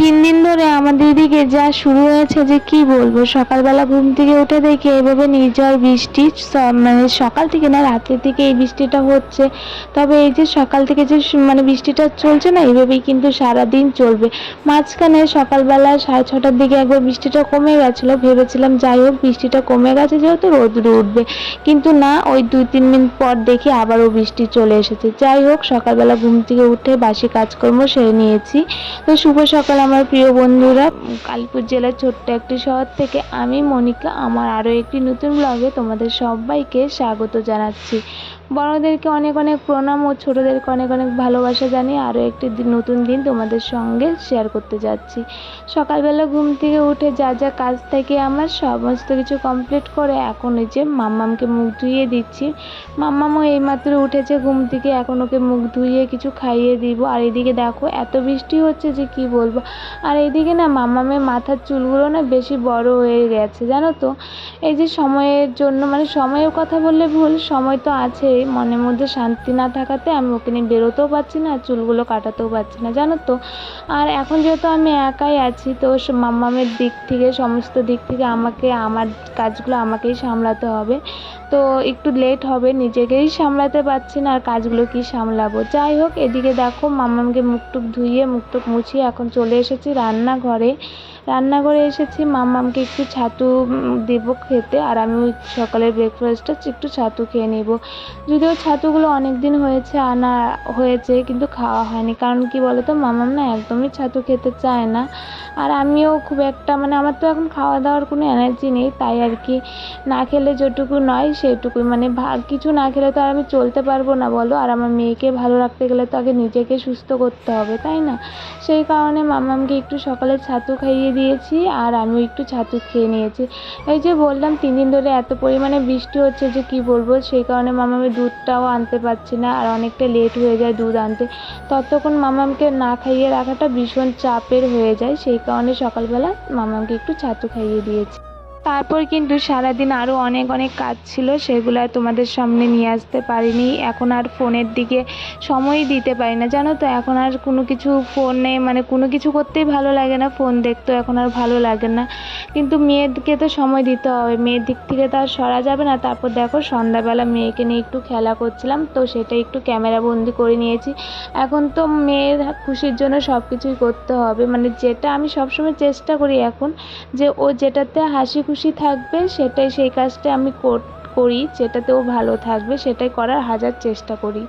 তিন দিন ধরে আমাদের এদিকে যা শুরু হয়েছে যে কি বলব, সকালবেলা ঘুম থেকে উঠে দেখি এভাবে নির্ঝর বৃষ্টি মানে সকাল থেকে না, রাতের থেকে এই বৃষ্টিটা হচ্ছে। তবে এই যে সকাল থেকে যে মানে বৃষ্টিটা চলছে না এইভাবেই কিন্তু সারা দিন চলবে। মাঝখানে সকালবেলা সাড়ে ছটার দিকে একবার বৃষ্টিটা কমে গেছিল, ভেবেছিলাম যাই হোক, বৃষ্টিটা কমে গেছে যেহেতু রোদ উঠবে। কিন্তু না, ওই দুই, তিন মিনিট পর দেখি আবারও বৃষ্টি চলে এসেছে। যাই হোক, সকালবেলা ঘুম থেকে উঠে বাসি কাজকর্ম সেরে নিয়েছি। তো শুভ সকাল আমার প্রিয় বন্ধুরা, কালীপুর জেলার ছোট্ট একটি শহর থেকে আমি মনিকা, আমার আরও একটি নতুন ব্লগে তোমাদের সবাইকে স্বাগত জানাচ্ছি। বড়দেরকে অনেক অনেক প্রণাম ও ছোটদেরকে অনেক অনেক ভালোবাসা জানিয়ে আরও একটি নতুন দিন তোমাদের সঙ্গে শেয়ার করতে যাচ্ছি। সকালবেলা ঘুম থেকে উঠে যা যা কাজ থাকে আমার সমস্ত কিছু কমপ্লিট করে এখন ওই যে মাম্মামকে মুখ ধুইয়ে দিচ্ছি। মাম্মামও এইমাত্র উঠেছে, ঘুম থেকে এখন ওকে মুখ ধুইয়ে কিছু খাইয়ে দিব। আর এদিকে দেখো, এত বৃষ্টি হচ্ছে যে কি বলব। আর এইদিকে না মাম্মামের মাথার চুলগুলো না বেশি বড় হয়ে গেছে, জানো তো? এই যে সময়ের জন্য মানে সময়ের কথা বললে ভুল, সময় তো মনের মধ্যে শান্তি না থাকাতে আমি ওকে নিয়ে বেরোতেও পারছি না, চুলগুলো কাটাতেও পারছি না, জানো তো? আর এখন যেহেতু আমি একাই আছি, তো মাম্মামের দিক থেকে, সমস্ত দিক থেকে আমাকে, আমার কাজগুলো আমাকেই সামলাতে হবে। তো একটু লেট হবে, নিজেকেই সামলাতে পারছি না, আর কাজগুলো কি সামলাবো? যাই হোক, এদিকে দেখো মাম্মামকে মুখটুক ধুইয়ে মুখটুক মুছিয়ে এখন চলে এসেছি রান্নাঘরে। রান্নাঘরে এসেছি, মাম্মামকে একটু ছাতু দেবো খেতে, আর আমি ওই সকালের ব্রেকফাস্টটা একটু ছাতু খেয়ে নেব। যদিও ছাতুগুলো অনেক দিন হয়েছে, আনা হয়েছে, কিন্তু খাওয়া হয়নি। কারণ কি বলতো মামাম না একদমই ছাতু খেতে চায় না। আর আমিও খুব একটা মানে আমার তো এখন খাওয়া দাওয়ার কোনো এনার্জি নেই, তাই আর কি। না খেলে যেটুকু নয় সেটুকুই মানে কিছু না খেলে তো আর আমি চলতে পারব না, বলো। আর আমার মেয়েকে ভালো রাখতে গেলে তো আগে নিজেকে সুস্থ করতে হবে, তাই না? সেই কারণে মামামকে একটু সকালে ছাতু খাইয়ে দিয়েছি আর আমিও একটু ছাতু খেয়ে নিয়েছি। এই যে বললাম, তিন দিন ধরে এত পরিমাণে বৃষ্টি হচ্ছে যে কি বলব, সেই কারণে মামামের দুধটাও আনতে পারছি না আর অনেকটা লেট হয়ে যায় দুধ আনতে। ততক্ষণ মামামকে না খাইয়ে রাখাটা ভীষণ চাপের হয়ে যায়, সেই কারণে সকালবেলা মামামকে একটু ছাতু খাইয়ে দিয়েছি। তারপর কিন্তু সারাদিন আরও অনেক অনেক কাজ ছিল, সেগুলো তোমাদের সামনে নিয়ে আসতে পারিনি। এখন আর ফোনের দিকে সময়ই দিতে পারি না। জানো তো, এখন আর কোনো কিছু ফোনে মানে কোনো কিছু করতেই ভালো লাগে না, ফোন দেখতেও এখন আর ভালো লাগে না। কিন্তু মেয়েকে তো সময় দিতে হবে, মেয়ের দিক থেকে তো আর সরা যাবে না। তারপর দেখো, সন্ধ্যাবেলা মেয়েকে নিয়ে একটু খেলা করছিলাম, তো সেটা একটু ক্যামেরা বন্দি করে নিয়েছি। এখন তো মেয়ের খুশির জন্য সব কিছুই করতে হবে। মানে যেটা আমি সবসময় চেষ্টা করি এখন, যে ও যেটাতে হাসি খুশি থাকবে, সেটাই সেই কাজটা আমি করি যেটাতে ও ভালো থাকবে, সেটাই করার হাজার চেষ্টা করি।